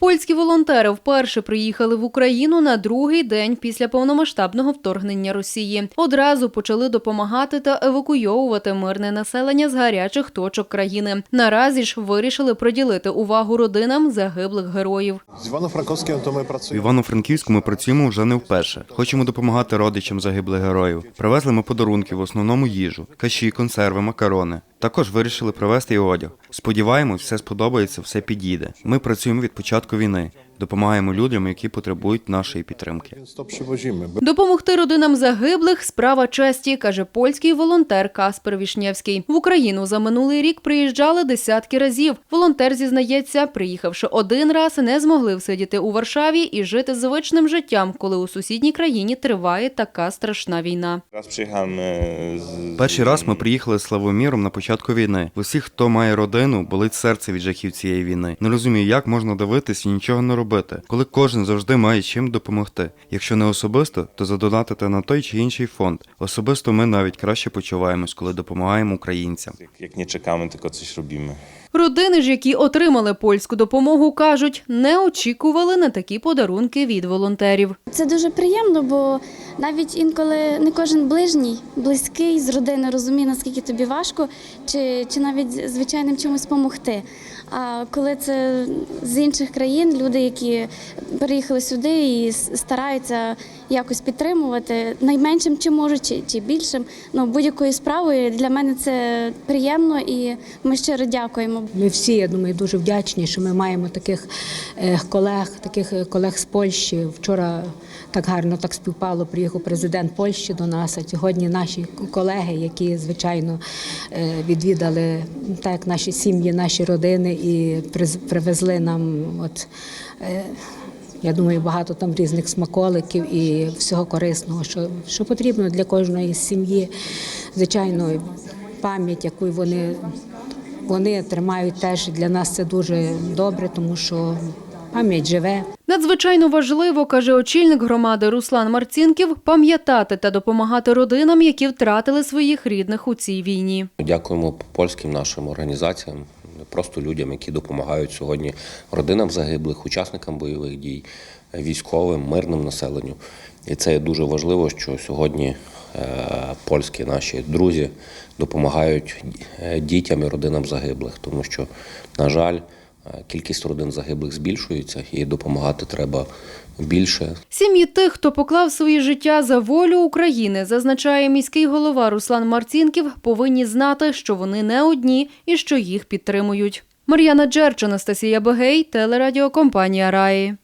Польські волонтери вперше приїхали в Україну на другий день після повномасштабного вторгнення Росії. Одразу почали допомагати та евакуйовувати мирне населення з гарячих точок країни. Наразі ж вирішили приділити увагу родинам загиблих героїв. З Івано-Франковським то ми В працюємо. Івано-Франківську ми працюємо вже не вперше. Хочемо допомагати родичам загиблих героїв. Привезли ми подарунки, в основному їжу, каші, консерви, макарони. Також вирішили привезти і одяг. Сподіваємось, все сподобається, все підійде. Ми працюємо від початку війни, допомагаємо людям, які потребують нашої підтримки. Допомогти родинам загиблих справа честі, каже польський волонтер Каспер Вішнєвський. В Україну за минулий рік приїжджали десятки разів. Волонтер зізнається, приїхавши один раз, не змогли всидіти у Варшаві і жити звичним життям, коли у сусідній країні триває така страшна війна. Перший раз ми приїхали з Славоміром на початку війни. Усіх, хто має родину, болить серце від жахів цієї війни. Не розумію, як можна дивитись і нічого не робити, коли кожен завжди має чим допомогти. Якщо не особисто, то задонатити на той чи інший фонд. Особисто ми навіть краще почуваємось, коли допомагаємо українцям. jak, jak nie czekamy, tylko coś robimy. Родини ж, які отримали польську допомогу, кажуть, не очікували на такі подарунки від волонтерів. Це дуже приємно, бо навіть інколи не кожен ближній, близький з родини розуміє, наскільки тобі важко, чи, чи навіть звичайним чимось допомогти. А коли це з інших країн, люди, які переїхали сюди і стараються якось підтримувати, найменшим чи можуть, чи, чи більшим, ну будь-якою справою для мене це приємно і ми щиро дякуємо. Ми всі, я думаю, дуже вдячні, що ми маємо таких е, колег, таких е, колег з Польщі. Вчора так гарно так співпало. Приїхав президент Польщі до нас. А сьогодні наші колеги, які звичайно е, відвідали так наші сім'ї, наші родини і приз- привезли нам от. е, Я думаю, багато там різних смаколиків і всього корисного, що, що потрібно для кожної сім'ї. Звичайно, пам'ять, яку вони вони тримають теж для нас це дуже добре, тому що пам'ять живе. Надзвичайно важливо, каже очільник громади Руслан Марцінків, пам'ятати та допомагати родинам, які втратили своїх рідних у цій війні. Дякуємо польським нашим організаціям, просто людям, які допомагають сьогодні родинам загиблих, учасникам бойових дій, військовим, мирним населенню. І це дуже важливо, що сьогодні е, польські наші друзі допомагають е, дітям і родинам загиблих, тому що, на жаль, кількість родин загиблих збільшується і допомагати треба більше. Сім'ї тих, хто поклав своє життя за волю України, зазначає міський голова Руслан Марцінків, повинні знати, що вони не одні і що їх підтримують. Мар'яна Джерч, Анастасія Бегей, телерадіокомпанія Раї.